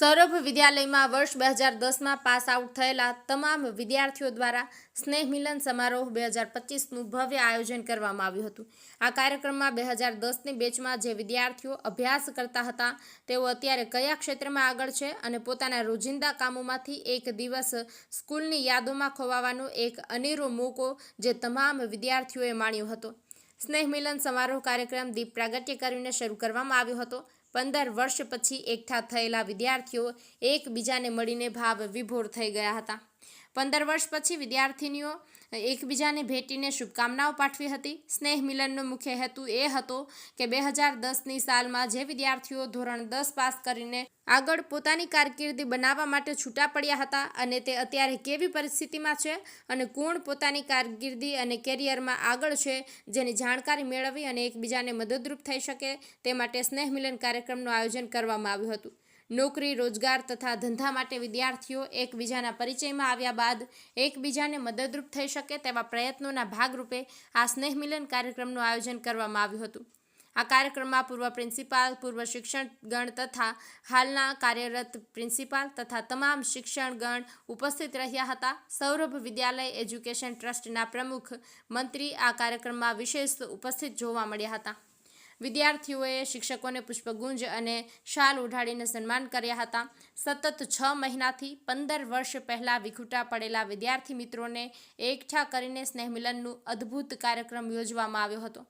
સૌરભ વિદ્યાલયમાં વર્ષ બે હજાર દસમાં પાસ આઉટ થયેલા તમામ વિદ્યાર્થીઓ દ્વારા સ્નેહ મિલન સમારોહ બે હજાર પચીસનું ભવ્ય આયોજન કરવામાં આવ્યું હતું. આ કાર્યક્રમમાં બે હજાર દસની બેચમાં જે વિદ્યાર્થીઓ અભ્યાસ કરતા હતા, તેઓ અત્યારે કયા ક્ષેત્રમાં આગળ છે અને પોતાના રોજિંદા કામોમાંથી એક દિવસ સ્કૂલની યાદોમાં ખોવાવાનો એક અનેરો મોકો જે તમામ વિદ્યાર્થીઓએ માણ્યો હતો. સ્નેહ મિલન સમારોહ કાર્યક્રમ દીપ પ્રાગટ્ય કરીને શરૂ કરવામાં આવ્યો હતો. પંદર વર્ષ પછી એકઠા થયેલા વિદ્યાર્થીઓ એકબીજાને મળીને ભાવ વિભોર થઈ ગયા હતા. પંદર વર્ષ પછી વિદ્યાર્થિનીઓ એકબીજાને ભેટીને શુભકામનાઓ પાઠવી હતી. સ્નેહ મિલનનો મુખ્ય હેતુ એ હતો કે બે હજાર દસની સાલમાં જે વિદ્યાર્થીઓ ધોરણ દસ પાસ કરીને આગળ પોતાની કારકિર્દી બનાવવા માટે છૂટા પડ્યા હતા અને તે અત્યારે કેવી પરિસ્થિતિમાં છે અને કોણ પોતાની કારકિર્દી અને કેરિયરમાં આગળ છે જેની જાણકારી મેળવી અને એકબીજાને મદદરૂપ થઈ શકે તે માટે સ્નેહ મિલન કાર્યક્રમનું આયોજન કરવામાં આવ્યું હતું. નોકરી, રોજગાર તથા ધંધા માટે વિદ્યાર્થીઓ એકબીજાના પરિચયમાં આવ્યા બાદ એકબીજાને મદદરૂપ થઈ શકે તેવા પ્રયત્નોના ભાગરૂપે આ સ્નેહ મિલન કાર્યક્રમનું આયોજન કરવામાં આવ્યું હતું. આ કાર્યક્રમમાં પૂર્વ પ્રિન્સિપાલ, પૂર્વ શિક્ષણગણ તથા હાલના કાર્યરત પ્રિન્સિપાલ તથા તમામ શિક્ષણગણ ઉપસ્થિત રહ્યા હતા. સૌરભ વિદ્યાલય એજ્યુકેશન ટ્રસ્ટના પ્રમુખ મંત્રી આ કાર્યક્રમમાં વિશેષ ઉપસ્થિત જોવા મળ્યા હતા. વિદ્યાર્થીઓએ શિક્ષકોને પુષ્પગુંજ અને શાલ ઉઢાડીને સન્માન કર્યા હતા. સતત છ મહિનાથી પંદર વર્ષ પહેલાં વિખૂટા પડેલા વિદ્યાર્થી મિત્રોને એકઠા કરીને સ્નેહ મિલનનું અદ્ભુત કાર્યક્રમ યોજવામાં આવ્યો હતો.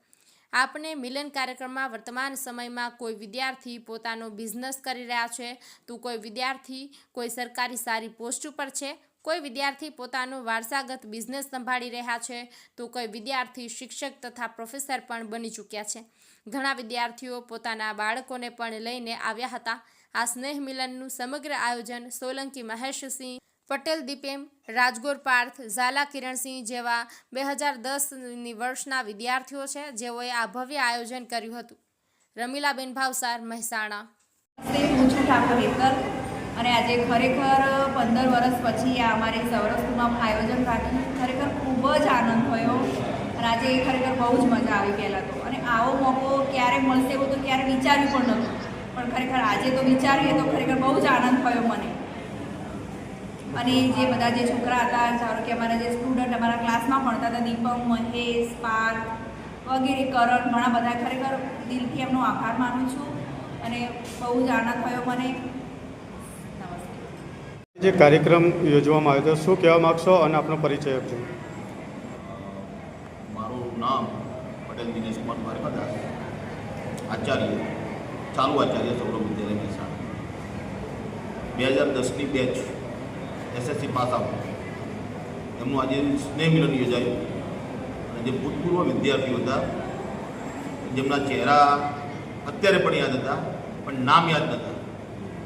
આપણે મિલન કાર્યક્રમમાં વર્તમાન સમયમાં કોઈ વિદ્યાર્થી પોતાનો બિઝનેસ કરી રહ્યા છે, તો કોઈ વિદ્યાર્થી કોઈ સરકારી સારી પોસ્ટ ઉપર છે કોઈ વિદ્યાર્થી પોતાનો વારસાગત બિઝનેસ સંભાળી રહ્યા છે, તો કોઈ વિદ્યાર્થી શિક્ષક તથા પ્રોફેસર પણ બની ચૂક્યા છે. ઘણા વિદ્યાર્થીઓ પોતાના બાળકોને પણ લઈને આવ્યા હતા. આ સ્નેહ મિલનનું સમગ્ર આયોજન સોલંકી મહેશસિંહ, પટેલ દીપેમ, રાજગોર પાર્થ, ઝાલા કિરણસિંહ જેવા બે હજાર દસની વર્ષના વિદ્યાર્થીઓ છે, જેઓએ આ ભવ્ય આયોજન કર્યું હતું. રમીલાબેન ભાવસાર, મહેસાણા. અને આજે ખરેખર પંદર વર્ષ પછી આ અમારે સૌરસ્તુમાં આયોજન રાખ્યું ખરેખર ખૂબ જ આનંદ થયો. અને આજે ખરેખર બહુ જ મજા આવી પહેલાં તો. અને આવો મોકો ક્યારે મળશે એવું તો ક્યારે વિચાર્યું પણ નહોતું. પણ ખરેખર આજે તો વિચારીએ તો ખરેખર બહુ જ આનંદ થયો મને. અને જે બધા જે છોકરા હતા, ધારો કે અમારા જે સ્ટુડન્ટ અમારા ક્લાસમાં ભણતા હતા, દીપક, મહેશ, પાર્થ વગેરે, કરણ, ઘણા બધા ખરેખર દિલથી એમનો આભાર માનું છું. અને બહુ જ આનંદ થયો મને. જે કાર્યક્રમ યોજવામાં આવ્યો હતો શું કહેવા માગશો અને આપનો પરિચય આપજો. મારું નામ પટેલ દિનેશ કુમાર દ્વારકાદાસ આચાર્ય, ચાલુ આચાર્ય સૌરભ વિદ્યાલય મહેસાણા. બે હજાર દસની બેચ એસએસસી પાસ આઉટ. એમનું આજે સ્નેહ મિલન યોજાયું. અને જે ભૂતપૂર્વ વિદ્યાર્થીઓ હતા, જેમના ચહેરા અત્યારે પણ યાદ હતા, પણ નામ યાદ નહોતા,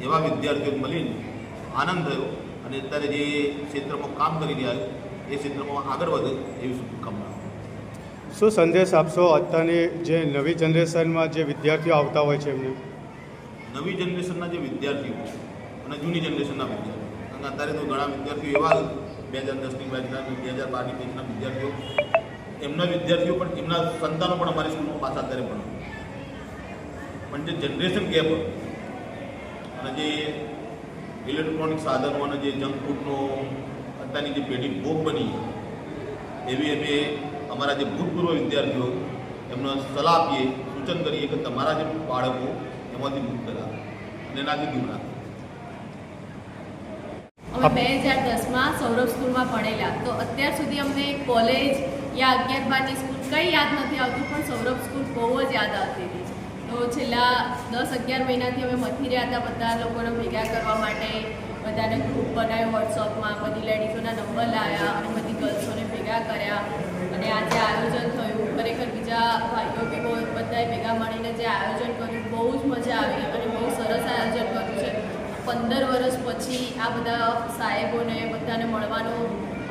એવા વિદ્યાર્થીઓ મળીને આનંદ થયો અને અત્યારે જે ક્ષેત્રમાં કામ કરી રહ્યા છે એ ક્ષેત્રમાં આગળ વધે એવી શુભકામના શું સંદેશ આપશો અત્યારની જે નવી જનરેશનમાં જે વિદ્યાર્થીઓ આવતા હોય છે એમને? નવી જનરેશનના જે વિદ્યાર્થીઓ અને જૂની જનરેશનના વિદ્યાર્થીઓ. અને અત્યારે તો ઘણા વિદ્યાર્થીઓ એવા બે હજાર દસની બેચના બે હજાર બારની બેચના વિદ્યાર્થીઓ. એમના વિદ્યાર્થીઓ પણ એમના સંતાનો પણ અમારી સ્કૂલમાં પાછા અત્યારે ભણે પણ જે જનરેશન ગેપ અને જે ઇલેક્ટ્રોનિક સાધનો અને જે જંક ફૂડનો અત્યારની જે પેઢી ભોગ બની એવી અમે અમારા જે ભૂતપૂર્વ વિદ્યાર્થીઓ, એમને સલાહ આપીએ, સૂચન કરીએ કે તમારા જે બાળકો એમાંથી મુક્ત રાખો અને એનાથી દૂર રાખો. અમે બે હજાર દસમાં સૌરભ સ્કૂલમાં ભણેલા. તો અત્યાર સુધી અમને કોલેજ યા અગિયાર બારની સ્કૂલ કંઈ યાદ નથી આવતું, પણ સૌરભ સ્કૂલ બહુ જ યાદ આવતી હતી. તો છેલ્લા દસ અગિયાર મહિનાથી અમે મથી રહ્યા હતા બધા લોકોને ભેગા કરવા માટે. બધાને ગ્રુપ બનાવ્યું વોટ્સઅપમાં બધી લેડીઝોના નંબર લાવ્યા અને બધી ગર્લ્સોને ભેગા કર્યા. અને આજે આયોજન થયું. ખરેખર બીજા ભાઈઓ કે બધાએ ભેગા મળીને જે આયોજન કર્યું, બહુ જ મજા આવી અને બહુ સરસ આયોજન કર્યું છે. પંદર વર્ષ પછી આ બધા સાહેબોને બધાને મળવાનો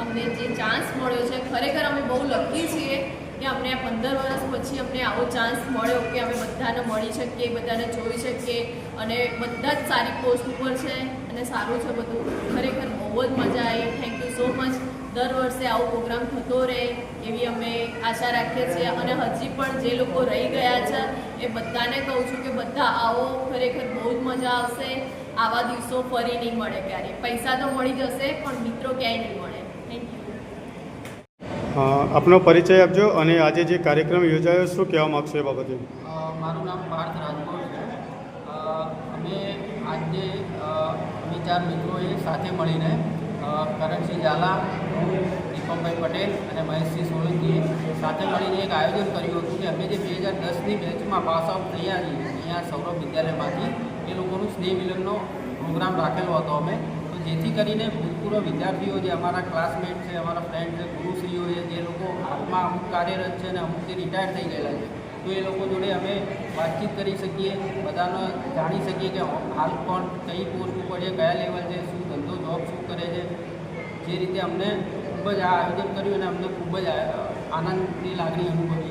અમને જે ચાન્સ મળ્યો છે, ખરેખર અમે બહુ લકી છીએ. કે અમને આ પંદર વર્ષ પછી અમને આવો ચાન્સ મળ્યો કે અમે બધાને મળી શકીએ, બધાને જોઈ શકીએ અને બધા જ સારી પોસ્ટ ઉપર છે અને સારું છે બધું. ખરેખર બહુ જ મજા આવી. થેન્ક યુ સો મચ દર વર્ષે આવો પ્રોગ્રામ થતો રહે એવી અમે આશા રાખીએ છીએ. અને હજી પણ જે લોકો રહી ગયા છે, એ બધાને કહું છું કે બધા આવો. ખરેખર બહુ જ મજા આવશે. આવા દિવસો ફરી નહીં મળે ક્યારે પૈસા તો મળી જશે, પણ મિત્રો ક્યાંય નહીં મળે. આપનો પરિચય આપજો અને આજે જે કાર્યક્રમ યોજાયો, શું કહેવા માગશો એ બાબતે? મારું નામ પાર્થ રાજકોટ છે. અમે આજે અમે ચાર મિત્રોએ સાથે મળીને કરણસિંહ ઝાલા દીપકભાઈ પટેલ અને મહેશસિંહ સોલંકીએ સાથે મળીને એક આયોજન કર્યું હતું કે અમે જે બે હજાર દસની બેચમાં પાસ આઉટ થયા છીએ, અહીંયા સૌરભ વિદ્યાલયમાંથી, એ લોકોનું સ્નેહ મિલનનો પ્રોગ્રામ રાખેલો હતો અમે. જેથી કરીને ભૂતપૂર્વ વિદ્યાર્થીઓ જે અમારા ક્લાસમેટ છે, અમારા ફ્રેન્ડ છે, ગુરુશ્રીઓ છે, જે લોકો હાલમાં અમુક કાર્યરત છે અને અમુકથી રિટાયર થઈ ગયેલા છે, તો એ લોકો જોડે અમે વાતચીત કરી શકીએ, બધાને જાણી શકીએ કે હાલ કોણ કઈ ઉપર છે, કયા લેવલ છે, શું ધંધો જોબ શું કરે છે. જે રીતે અમને ખૂબ જ આ આયોજન કર્યું અને અમને ખૂબ જ આનંદની લાગણી અનુભવી.